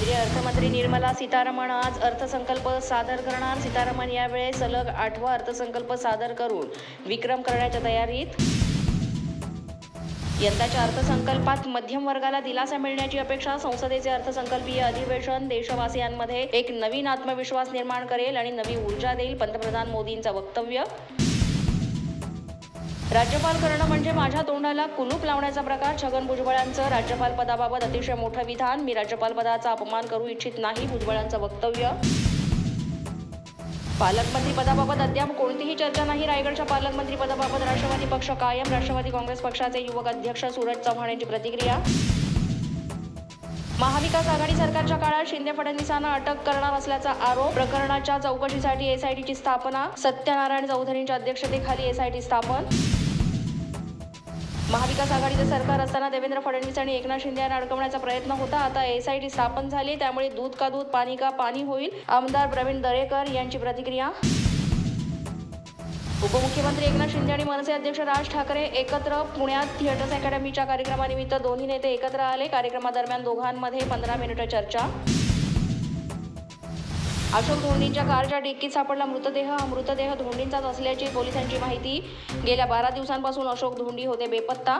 अर्थमंत्री निर्मला सीतारामन आज अर्थसंकल्प सादर करणार. सीतारामन यावेळी सलग आठवा अर्थसंकल्प सादर करून विक्रम करण्याच्या तयारीत. यंदाच्या अर्थसंकल्पात मध्यम वर्गाला दिलासा मिळण्याची अपेक्षा संसदेचे अर्थसंकल्पीय अधिवेशन देशवासियांमध्ये एक नवीन आत्मविश्वास निर्माण करेल आणि नवी ऊर्जा देईल पंतप्रधान मोदींचं वक्तव्य. राज्यपाल करणं म्हणजे माझ्या तोंडाला कुलूप लावण्याचा प्रकार. छगन भुजबळांचं राज्यपाल पदाबाबत अतिशय मोठं विधान. मी राज्यपाल पदाचा अपमान करू इच्छित नाही भुजबळांचं वक्तव्य. पालकमंत्री पदाबाबत अद्याप कोणतीही चर्चा नाही. रायगडच्या पालकमंत्री पदाबाबत राष्ट्रवादी पक्ष कायम. राष्ट्रवादी काँग्रेस पक्षाचे युवक अध्यक्ष सूरज चव्हाण यांची प्रतिक्रिया. महाविकास आघाडी सरकारच्या काळात शिंदे फडणवीसांना अटक करणार असल्याचा आरोप. प्रकरणाच्या चौकशीसाठी एसआयटीची स्थापना. सत्यनारायण चौधरींच्या अध्यक्षतेखाली एसआयटी स्थापन. महाविकास आघाडीचे सरकार असताना देवेंद्र फडणवीस आणि एकनाथ शिंदे यांना अडकवण्याचा प्रयत्न होता. आता एसआयटी स्थापन झाली. त्यामुळे दूध का दूध पाणी का पाणी होईल? आमदार प्रवीण दरेकर यांची प्रतिक्रिया. उपमुख्यमंत्री एकनाथ शिंदे आणि मनसे अध्यक्ष राज ठाकरे एकत्र पुण्यात थिएटर्स अकॅडमीच्या कार्यक्रमानिमित्त दोन्ही नेते एकत्र आले. कार्यक्रमादरम्यान दोघांमध्ये पंधरा मिनिटं चर्चा. अशोक धोंडींच्या कारच्या डिक्कीत सापडला मृतदेह. हा मृतदेह धोंडींचाच असल्याची पोलिसांची माहिती. गेल्या बारा दिवसांपासून अशोक धोंडी होते बेपत्ता.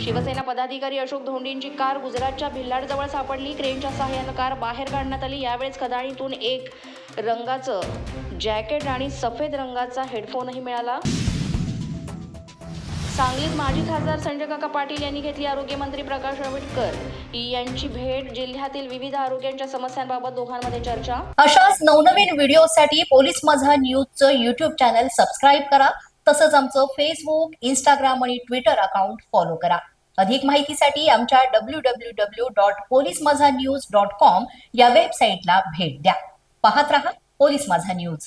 शिवसेना पदाधिकारी अशोक धोंडींची कार गुजरातच्या भिल्लाडजवळ सापडली. क्रेनच्या सहाय्यानं कार बाहेर काढण्यात आली. यावेळेस खदाणीतून एक रंगाचं जॅकेट आणि सफेद रंगाचा हेडफोनही मिळाला. सांगलीत माजी खासदार संजय काका पाटील यांनी घेतली आरोग्यमंत्री प्रकाश आंबेडकर. यांची भेट जिल्ह्यातील विविध आरोग्यांच्या समस्यांबाबत दोघांमध्ये चर्चा. अशाच नवनवीन व्हिडिओसाठी पोलीस माझा न्यूजचं युट्यूब चॅनल सबस्क्राईब करा. तसंच आमचं फेसबुक इंस्टाग्राम आणि ट्विटर अकाउंट फॉलो करा. अधिक माहितीसाठी आमच्या W W W dot police Majha news dot com या वेबसाईटला भेट द्या. पाहत रहा पोलीस माझा न्यूज.